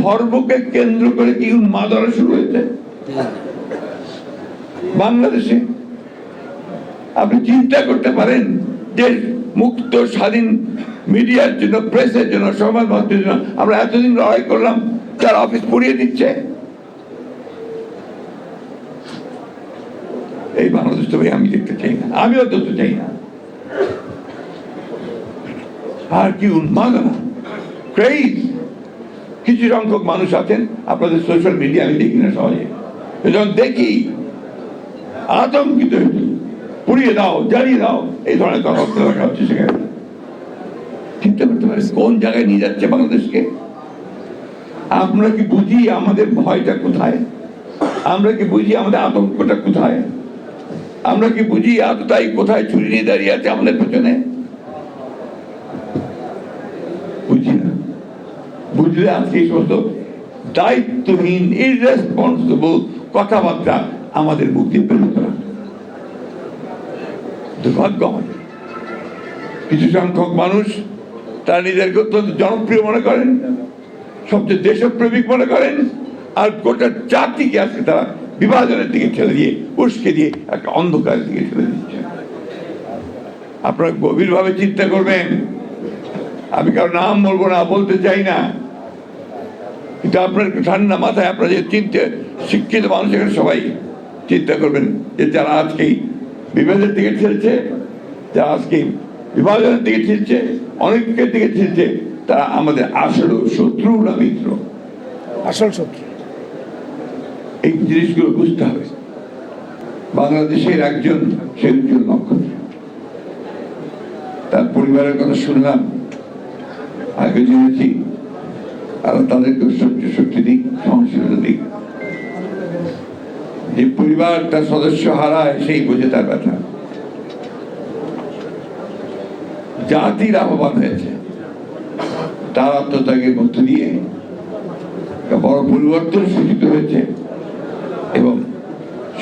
ধর্মকে কেন্দ্র করে কি উন্মাদনা শুরু হয়েছে? বাংলাদেশে। আপনি চিন্তা করতে পারেন যে মুক্ত, স্বাধীন, মিডিয়ার জন্য, প্রেসের জন্য, সমাজ মাধ্যমের জন্য, আমরা এতদিন লড়াই করলাম, তার অফিস পুড়িয়ে দিচ্ছে। এই বাংলাদেশ তো ভাই, আমি দেখতে চাই না। আমিও তো তো চাই না। আর কি উন্মাদনা ক্রেজ কিছু সংখ্যক মানুষ আছেন, আপনাদের সোশ্যাল মিডিয়া আমি দেখি না সহজে। যখন দেখি, আতঙ্কিত পুড়িয়ে দাও, জ্বালিয়ে দাও, এই ধরনের কথাবার্তা লেখা হচ্ছে সেখানে। চিন্তা করতে পারি কোন জায়গায় নিয়ে যাচ্ছে বাংলাদেশকে? আমরা কি বুঝি আমাদের ভয়টা কোথায়? আমরা কি বুঝি আমাদের আতঙ্কটা কোথায়? আমরা কি বুঝি আততাই কোথায়? ছুরি নিয়ে দাঁড়িয়ে আছে আমাদের পেছনে বুঝি না বুঝলে আজকে দায়িত্বহীন কথাবার্তা আমাদের মুখ দিয়ে দুর্ভাগ্য কিছু সংখ্যক মানুষ, তারা নিজেদেরকে অত্যন্ত জনপ্রিয় মনে করেন, সবচেয়ে দেশপ্রেমিক মনে করেন, আর গোটা জাতিকে আজকে তারা বিভাজনের দিকে ঠেলে দিয়ে, উস্কে দিয়ে একটা অন্ধকারের দিকে ঠেলে দিচ্ছে। আপনারা গভীরভাবে চিন্তা করবেন, আমি কারও নাম বলব না, বলতে চাই না। কিন্তু আপনার একটু ঠান্ডা মাথায় আপনারা যে চিন্তা শিক্ষিত মানুষ এখানে সবাই চিন্তা করবেন যে যারা আজকেই বিভেদের দিকে ঠেলছে যারা আজকে বিভাজনের দিকে ঠেলছে অনেকের দিকে ঠেলছে তারা আমাদের আসল শত্রু না মিত্র? আসল শত্রু। এই জিনিসগুলো বুঝতে হবে। বাংলাদেশের একজন সেরকম নক্ষত্র। তার পরিবারের কথা শুনলাম আগে জেনেছি। আর তাদেরকে সহ্য শক্তি দিক, সহনশীলতা দিক। যে পরিবার তার সদস্য হারায়, সেই বোঝে তার ব্যথা। জাতির আহ্বান হয়েছে। তার আত্মত্যাগের মধ্য দিয়ে বড় পরিবর্তন সূচিত হয়েছে এবং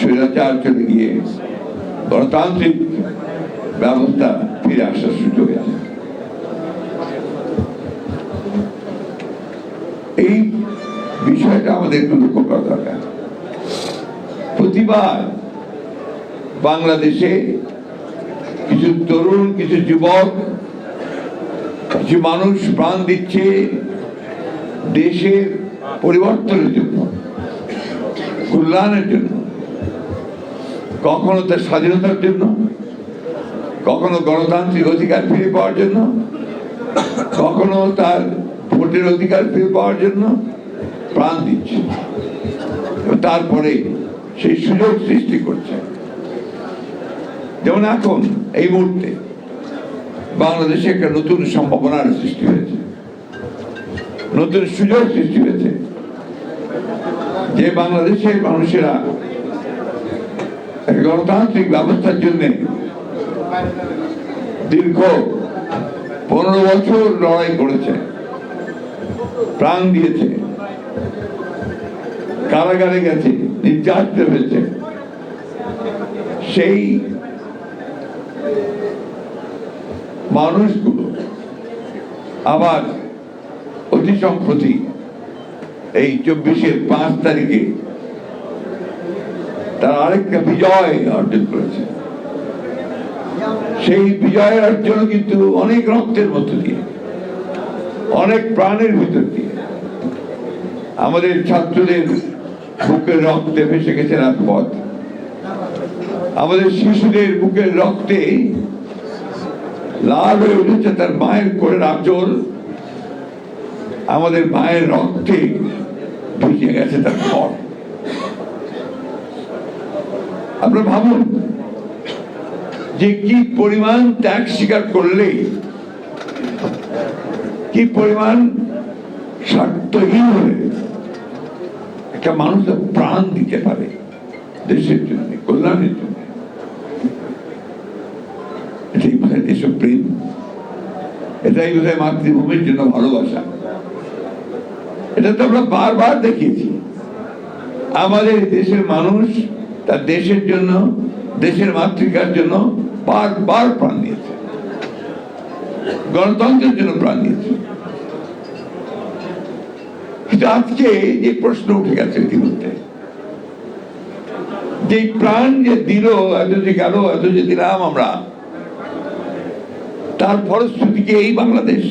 স্বৈরাচার চলে গিয়ে গণতান্ত্রিক ব্যবস্থা ফিরে আসার সুযোগ হয়েছে এই বিষয়টা আমাদের একটু লক্ষ্য করা দরকার। প্রতিবার বাংলাদেশে কিছু তরুণ, কিছু যুবক, কিছু মানুষ প্রাণ দিচ্ছে দেশের পরিবর্তনের জন্য, কল্যাণের জন্য, কখনো তার স্বাধীনতার জন্য, কখনো গণতান্ত্রিক অধিকার ফিরে পাওয়ার জন্য, কখনো তার ভোটের অধিকার ফিরে পাওয়ার জন্য প্রাণ দিচ্ছে তারপরে সেই সুযোগ সৃষ্টি করছে। যেমন এখন, এই মুহূর্তে বাংলাদেশে একটা নতুন সম্ভাবনার সৃষ্টি হয়েছে। নতুন সুযোগ সৃষ্টি হয়েছে। যে বাংলাদেশের মানুষেরা গণতান্ত্রিক ব্যবস্থার জন্য দীর্ঘ পনেরো বছর লড়াই করেছে, প্রাণ দিয়েছে। কারাগারে গেছে নির্যাতিত হয়েছে সেই মানুষগুলো আবার অতি সম্প্রতি এই চব্বিশের পাঁচ তারিখে তারা আরেকটা বিজয় অর্জন করেছে। সেই বিজয় অর্জন কিন্তু অনেক রক্তের মধ্য দিয়ে, অনেক প্রাণের ভিতর দিয়ে। আমাদের ছাত্রদের বুকের রক্তে ভেসে গেছে রাজপথ আমাদের শিশুদের বুকের রক্তে লাল হয়ে উঠেছে তার মায়ের কোলের আচল। আমাদের মায়ের রক্তে ভিজে গেছে তার ঘর আপনারা ভাবুন, যে কি পরিমাণ ত্যাগ স্বীকার করলে, কি পরিমাণ স্বার্থহীন হলে একটা মানুষ প্রাণ দিতে পারে দেশের জন্য, কল্যাণের জন্য। এটাই বোধহয় দেশপ্রেম। এটাই মাতৃভূমির জন্য ভালোবাসা। এটা তো আমরা বারবার দেখিয়েছি। আমাদের দেশের মানুষ তার দেশের জন্য, দেশের মাতৃকার জন্য বারবার প্রাণ দিয়েছে। গণতন্ত্রের জন্য প্রাণ দিয়েছে। কিন্তু আজকে যে প্রশ্ন উঠে গেছে ইতিমধ্যে, যে প্রাণ যে দিল এত যে গেল এত যে দিলাম আমরা, তার ফলশ্রুতি কি এই বাংলাদেশ?